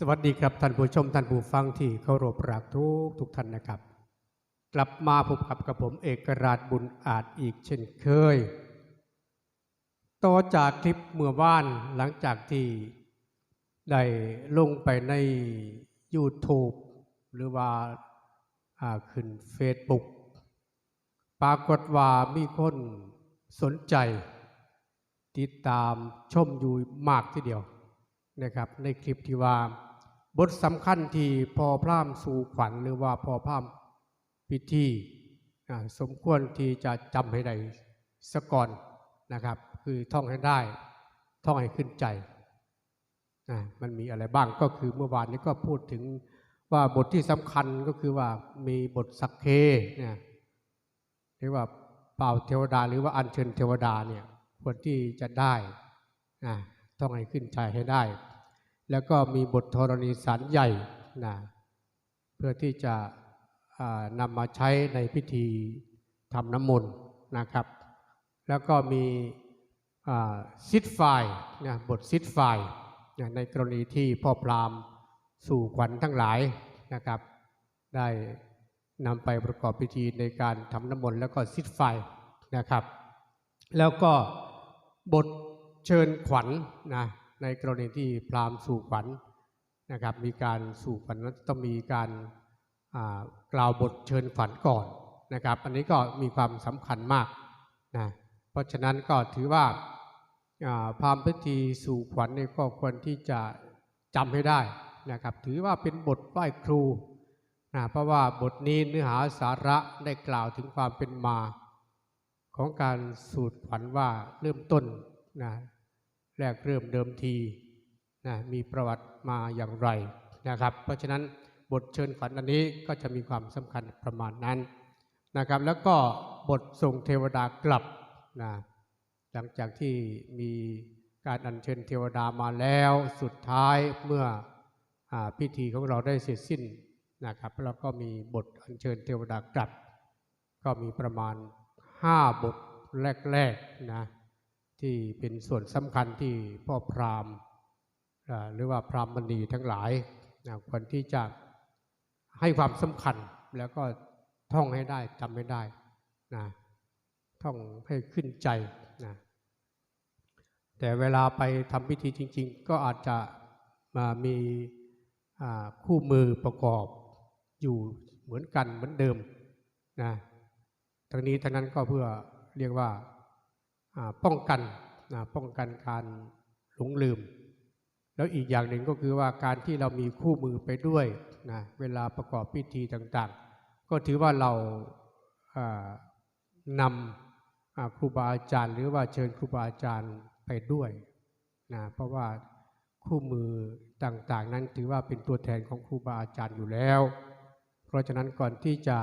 สวัสดีครับท่านผู้ชมท่านผู้ฟังที่เคารพรักทุกทุกท่านนะครับ กลับมาพบกับกับผมเอกราชบุญอาจอีกเช่นเคย ต่อจากคลิปเมื่อวานหลังจากที่ได้ลงไปใน YouTube หรือว่าขึ้น Facebook ปรากฏว่ามีคนสนใจ ติดตามชมอยู่มากทีเดียวนะครับในคลิปที่ว่า บทสำคัญที่พอพร่ำสู่ขวัญหรือว่าพอพร่ำพิธีสมควรที่จะจำให้ได้สก่อนนะครับ คือท่องให้ได้ ท่องให้ขึ้นใจนะมันมีอะไรบ้างก็คือเมื่อวานนี้ก็พูดถึงว่าบทที่สำคัญก็คือว่ามีบทสักเคเนี่ยเรียกว่าเป่าเทวดาหรือว่าอัญเชิญเทวดาเนี่ยควรที่จะได้นะต้องให้ขึ้นใจให้ได้ แล้วก็มีบทธรณีสารใหญ่นะเพื่อที่จะนำมาใช้ในพิธีทำน้ำมนต์นะครับ แล้วก็มีซิดไฟนะบทซิดไฟนะในกรณีที่พ่อพรามสู่ขวัญทั้งหลายนะครับ ได้นำไปประกอบพิธีในการทำน้ำมนต์แล้วก็ซิดไฟนะครับ แล้วก็บทเชิญขวัญนะ ในกรณีที่พราหมณ์สู่ขวัญนะครับ มีการสู่ขวัญนั้นต้องมีการกล่าวบทเชิญขวัญก่อนนะครับ อันนี้ก็มีความสำคัญมากนะเพราะฉะนั้นก็ถือว่าพราหมณ์พิธีสู่ขวัญเนี่ยก็ควรที่จะจำให้ได้นะครับ ถือว่าเป็นบทไหว้ครูนะเพราะว่าบทนี้เนื้อหาสาระได้กล่าวถึงความเป็นมา ของการสูตรขวัญว่าเริ่มต้นนะ แรกเริ่มเดิมทีนะมีประวัติมาอย่างไรนะครับ เพราะฉะนั้นบทเชิญขวัญอันนี้ก็จะมีความสำคัญประมาณนั้นนะครับ แล้วก็บทส่งเทวดากลับนะหลังจากที่มีการอัญเชิญเทวดามาแล้วสุดท้ายเมื่ออพิธีของเราได้เสร็จสิ้นนะครับแล้วก็มีบทอัญเชิญเทวดากลับ ก็มีประมาณ 5 บทแรกๆนะ ที่เป็นส่วนสำคัญที่พ่อพราหมณ์หรือว่าพราหมณีทั้งหลายนะควรที่จะให้ความสำคัญแล้วก็ท่องให้ได้จำให้ได้นะท่องให้ขึ้นใจนะแต่เวลาไปทำพิธีจริง ๆ ก็อาจจะมามีคู่มือประกอบอยู่เหมือนกันเหมือนเดิมนะทั้งนี้ทั้งนั้นก็เพื่อเรียกว่า ป้องกันนะป้องกันการหลงลืม แล้วอีกอย่างหนึ่งก็คือว่าการที่เรามีคู่มือไปด้วยนะเวลาประกอบพิธีต่างๆ ก็ถือว่าเรานำครูบาอาจารย์ หรือว่าเชิญครูบาอาจารย์ไปด้วยนะเพราะว่าคู่มือต่างๆ นั้นถือว่าเป็นตัวแทนของครูบาอาจารย์อยู่แล้ว เพราะฉะนั้นก่อนที่จะ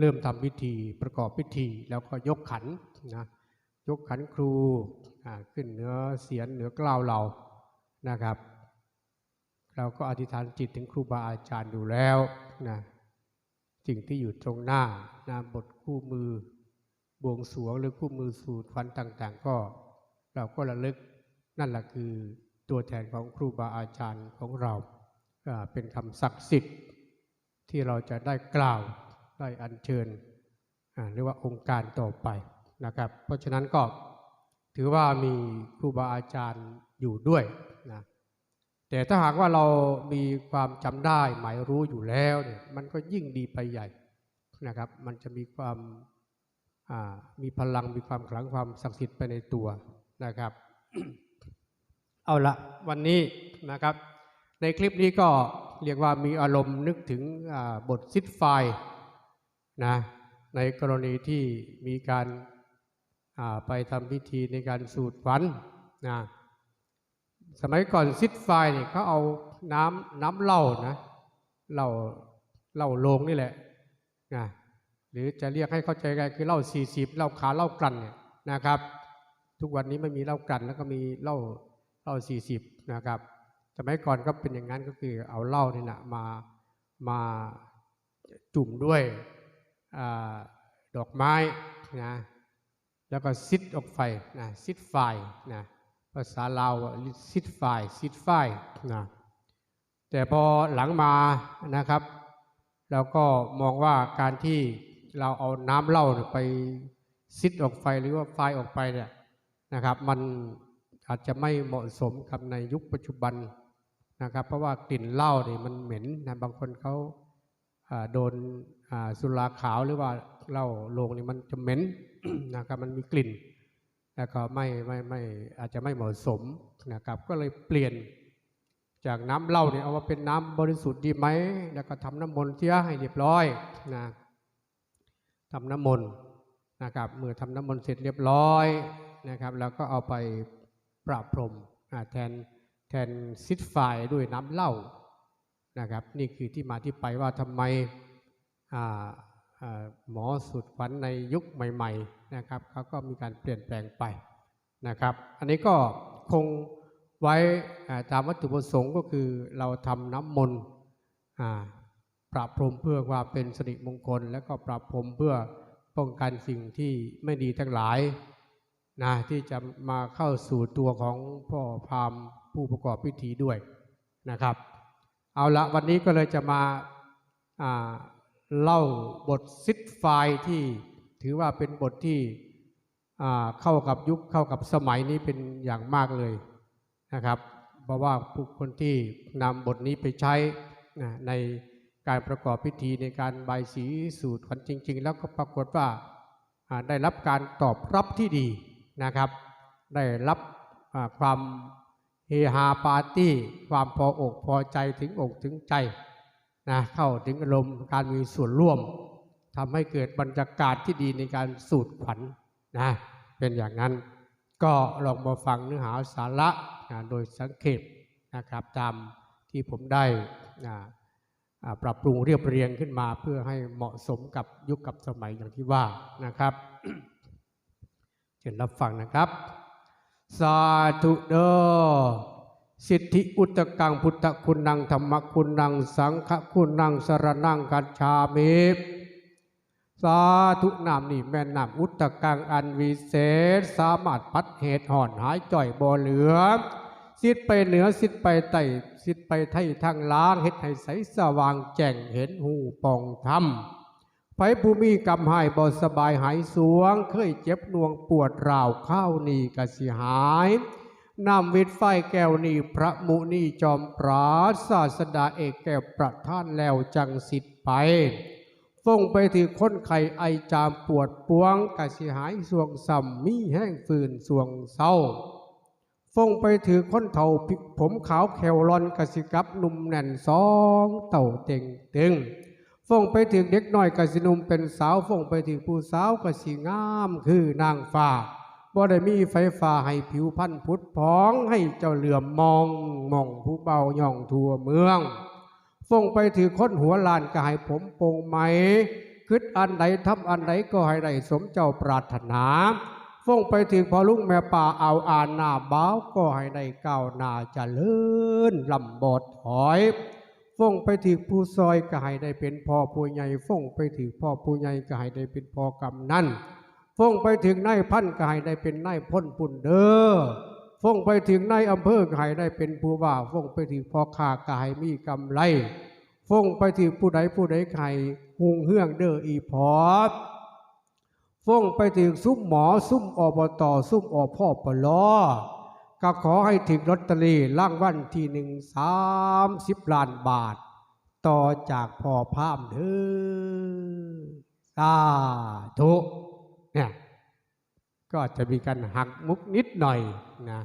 เริ่มทำพิธีประกอบพิธี แล้วก็ยกขันนะยกขันครูขึ้นเหนือเสียนเหนือกล้าวเรานะครับ เราก็อธิษฐานจิตถึงครูบาอาจารย์อยู่แล้วนะสิ่งที่อยู่ตรงหน้านะบทคู่มือบวงสรวงหรือคู่มือสูตรฟันต่าง ๆ ก็ เราก็ระลึกนั่นแหละคือตัวแทนของครูบาอาจารย์ของเราอ่าเป็นคำศักดิ์สิทธิ์ที่เราจะได้กล่าว ได้อัญเชิญหรือว่าองค์การต่อไปนะครับ เพราะฉะนั้นก็ถือว่ามีครูบาอาจารย์อยู่ด้วยนะแต่ถ้าหากว่าเรามีความจำได้หมายรู้อยู่แล้วเนี่ยมันก็ยิ่งดีไปใหญ่นะครับ มันจะมีความมีพลังมีความขลังความศักดิ์สิทธิ์ไปในตัวนะครับ เอาละวันนี้นะครับ ในคลิปนี้ก็เรียกว่ามีอารมณ์นึกถึงบทซิดไฟ นะในกรณีที่มีการาไปทำพิธีในการสูดฝันนะสมัยก่อนซิดไฟเนี่ยเขาเอาน้ำน้ำเหล้านะเหล้าเหล้าโลงนี่แหละนะหรือจะเรียกให้เข้าใจกันคือเหล้าสี่สิบเหล้าขาวเหล้ากลั่นเนี่ยนะครับ ทุกวันนี้ไม่มีเหล้ากลั่นแล้วก็มีเหล้าเหล้าสี่สิบนะครับ สมัยก่อนก็เป็นอย่างนั้นก็คือเอาเหล้านี่นะมามาจุ่มด้วย ดอกไม้นะแล้วก็ซิดออกไฟนะซิดไฟนะภาษาลาวซิดไฟซิดไฟนะแต่พอหลังมานะครับเราก็มองว่าการที่เราเอาน้ำเหล้าไปซิดออกไฟหรือว่าไฟออกไปเนี่ยนะครับ มันอาจจะไม่เหมาะสมกับในยุคปัจจุบันนะครับ เพราะว่ากลิ่นเหล้าเนี่ยมันเหม็นนะบางคนเขา โดนสุราขาวหรือว่าเหล้าโลงนี่มันจะเหม็นนะครับมันมีกลิ่นแล้วก็ไม่ไม่ไม่อาจจะไม่เหมาะสมนะครับก็เลยเปลี่ยนจากน้ำเหล้าเนี่ยเอามาเป็นน้ำบริสุทธิ์ดีไหมแล้วก็ทำน้ำมนต์เสียให้เรียบร้อยนะทำน้ำมนต์นะครับเมื่อทำน้ำมนต์เสร็จเรียบร้อยนะครับแล้วก็เอาไปประพรมแทนแทนซิดไฟด้วยน้ำเหล้า นะครับ นี่คือที่มาที่ไปว่าทำไมหมอสุดฝันในยุคใหม่ ๆนะครับเขาก็มีการเปลี่ยนแปลงไปนะครับ อันนี้ก็คงไว้ตามวัตถุประสงค์ก็คือเราทำน้ำมนต์อ่าประพรมเพื่อความเป็นสิริมงคล และก็ประพรมเพื่อป้องกันสิ่งที่ไม่ดีทั้งหลายนะที่จะมาเข้าสู่ตัวของพ่อพราหมณ์ผู้ประกอบพิธีด้วยนะครับ เอาละวันนี้ก็เลยจะมาเล่าบทซิดไฟที่ถือว่าเป็นบทที่เข้ากับยุคเข้ากับสมัยนี้เป็นอย่างมากเลยนะครับ เพราะว่าผู้คนที่นำบทนี้ไปใช้ในการประกอบพิธีในการใบายสีสูตรขันจริง ๆ แล้วก็ปรากฏว่าได้รับการตอบรับที่ดีนะครับ ได้รับความ เฮฮาปาร์ตี้ความพออกพอใจถึงอกถึงใจนะเข้าถึงอารมณ์การมีส่วนร่วมทำให้เกิดบรรยากาศที่ดีในการสูดขวัญนะเป็นอย่างนั้นก็ลองมาฟังเนื้อหาสาระนะโดยสังเขปนะครับตามที่ผมได้นะปรับปรุงเรียบเรียงขึ้นมาเพื่อให้เหมาะสมกับยุคกับสมัยอย่างที่ว่านะครับเชิญรับฟังนะครับ สาธุเด้อสิทธิอุตตกังพุทธคุณนังธรรมคุณนังสังฆคุณนังสรนังกัจฉามิสาธุนามนี่แม่นามอุตตกังอันวิเศษ สามารถพัดเหตุห่อนหายจ่อยบ่เหลือ สิทธิ์ไปเหนือสิทธิ์ไปใต้สิทธิ์ไปไทยทางล้างเฮ็ดให้ใสสว่างแจ้งเห็นหูปองธรรม ไผผู้มีกำหายบ่สบายหายสวง เคยเจ็บนวงปวดราวข้าวนี่กสิหายนำวิตไฟแก้วนี่พระมุนีจอมปราศศาสดาเอกแก้วประท่านแล้วจังสิทธิ์ไปฟงไปถือค้นไข่ไอจามปวดปวงกสิหายสวงสัมมีแห้งฟืนสวงเศร้าฟงไปถือค้นเท่าพิกผมขาวแขวรอนกสิกับนุ่มแน่นสองเต่าเต็งเต็ง ฟงไปถึงเด็กน้อยกสินุมเป็นสาวฟงไปถึงผู้สาวกสิงามคือนางฟ้าบ่ได้มีไฟฟ้าให้ผิวพันธุ์พุทธพองให้เจ้าเหลื่อมมองมองผู้เบาย่องทั่วเมืองฟงไปถือคนหัวลานก็ให้ผมโปงไหมคิดอันใดทำอันใดก็ให้ได้สมเจ้าปรารถนาฟงไปถึงพอลุงแม่ป่าเอาอ่านหน้าบ้าวก็ให้ได้ก้าวหน้าเจริญลำบอดถอย ฟงไปถึงผู้ซอยก็ให้ได้เป็นพ่อผู้ใหญ่ฟงไปถึงพ่อผู้ใหญ่ก็ให้ได้เป็นพ่อกำนันฟงไปถึงนายพันก็ให้ได้เป็นนายพ้นปุ่นเด้อฟงไปถึงนายอำเภอก็ให้ได้เป็นผู้ว่าฟงไปถึงพ่อค้าก็ให้มีกำไรฟงไปถึงผู้ใดผู้ใดใครหุงเฮืองเด้ออีพอดฟงไปถึงซุ้มหมอซุ้มอบตซุ้มอพ่อปลอ ก็ขอให้ถึงลอตเตอรี่ล่างวันที่หนึ่งสามสิบล้านบาท ต่อจากพ่อพามเด้อสาธุเนี่ยก็จะมีการหักมุกนิดหน่อยนะ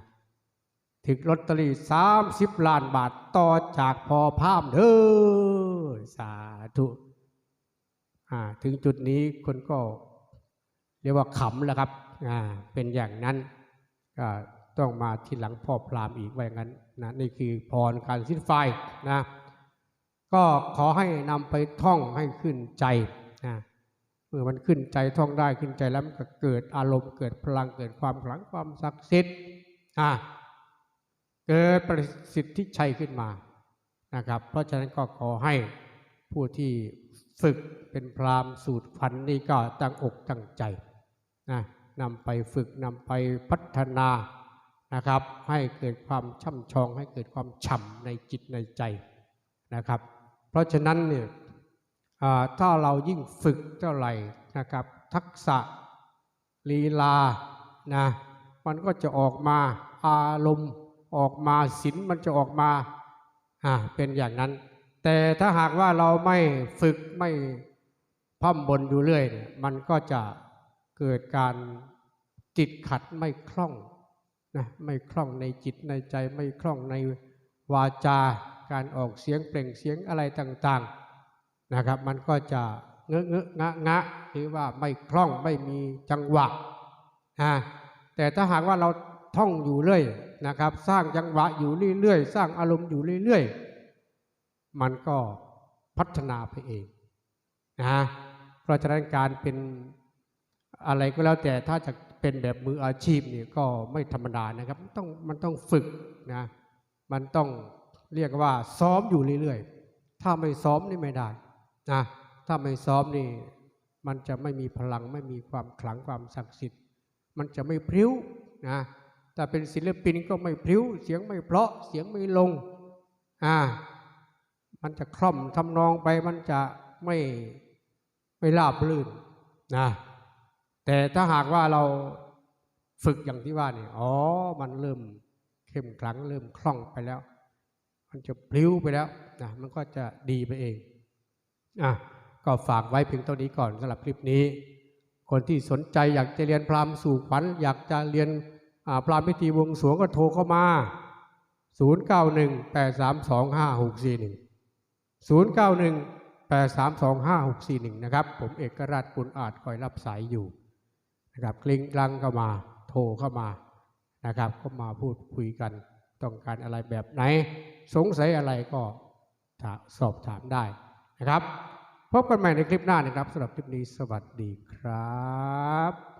ถึงลอตเตอรี่สามสิบล้านบาทต่อจากพ่อพามเด้อสาธุอ่าถึงจุดนี้คนก็เรียกว่าขำแล้วครับอ่าเป็นอย่างนั้นก็ ต้องมาที่หลังพ่อพรามอีกว่าอย่างนั้นนะนี่คือพรการสิ้นไฟนะก็ขอให้นำไปท่องให้ขึ้นใจนะเมื่อมันขึ้นใจท่องได้ขึ้นใจแล้วมันก็เกิดอารมณ์เกิดพลังเกิดความขลังความศักดิ์สิทธิ์อ่าเกิดประสิทธิชัยขึ้นมานะครับ เพราะฉะนั้นก็ขอให้ผู้ที่ฝึกเป็นพรามสูตรพันนี่ก็ตั้งอกตั้งใจนะนำไปฝึกนำไปพัฒนา นะครับ ให้เกิดความช่ำชอง ให้เกิดความฉ่ำในจิตในใจนะครับ เพราะฉะนั้นเนี่ยถ้าเรายิ่งฝึกเท่าไหร่นะครับ ทักษะลีลานะมันก็จะออกมาอารมณ์ออกมาศีลมันจะออกมาอ่าเป็นอย่างนั้น แต่ถ้าหากว่าเราไม่ฝึกไม่พร่ำบนอยู่เรื่อยเนี่ยมันก็จะเกิดการติดขัดไม่คล่อง นะไม่คล่องในจิตในใจไม่คล่องในวาจา การออกเสียงเปล่งเสียงอะไรต่างๆนะครับ มันก็จะเงอะเงอะงะงะหรือว่าไม่คล่องไม่มีจังหวะนะแต่ถ้าหากว่าเราท่องอยู่เรื่อยนะครับ สร้างจังหวะอยู่เรื่อยๆสร้างอารมณ์อยู่เรื่อยๆ มันก็พัฒนาไปเองนะเพราะฉะนั้นการเป็น อะไรก็แล้วแต่ถ้าจะเป็นแบบมืออาชีพนี่ก็ไม่ธรรมดานะครับมันต้องมันต้องฝึกนะมันต้องเรียกว่าซ้อมอยู่เรื่อยๆ ถ้าไม่ซ้อมนี่ไม่ได้นะถ้าไม่ซ้อมนี่มันจะไม่มีพลังไม่มีความขลังความศักดิ์สิทธิ์ มันจะไม่พริ้วนะถ้าเป็นศิลปินก็ไม่พริ้ว เสียงไม่เพราะเสียงไม่ลงอ่ามันจะคล่อมทำนองไปมันจะไม่ไม่ราบลื่นนะ แต่ถ้าหากว่าเราฝึกอย่างที่ว่านี่อ๋อ มันเริ่มเข้มขลังเริ่มคล่องไปแล้ว มันจะพลิ้วไปแล้วนะมันก็จะดีไปเองอะก็ฝากไว้เพียงเท่านี้ก่อนสำหรับคลิปนี้ คนที่สนใจอยากจะเรียนพรามสู่ขวัญอยากจะเรียนพรามพิธีวงสวงก็โทรเข้ามา 0 9 1 8 3 2 5 6 4 1 0 9 1 8 3 2 5 6 4 1 นะครับ ผมเอกราชกุลอาจคอยรับสายอยู่ นะครับกลิ้งกลังเข้ามาโทรเข้ามานะครับก็มาพูดคุยกันต้องการอะไรแบบไหน สงสัยอะไรก็สอบถามได้นะครับ พบกันใหม่ในคลิปหน้านะครับสำหรับคลิปนี้สวัสดีครับ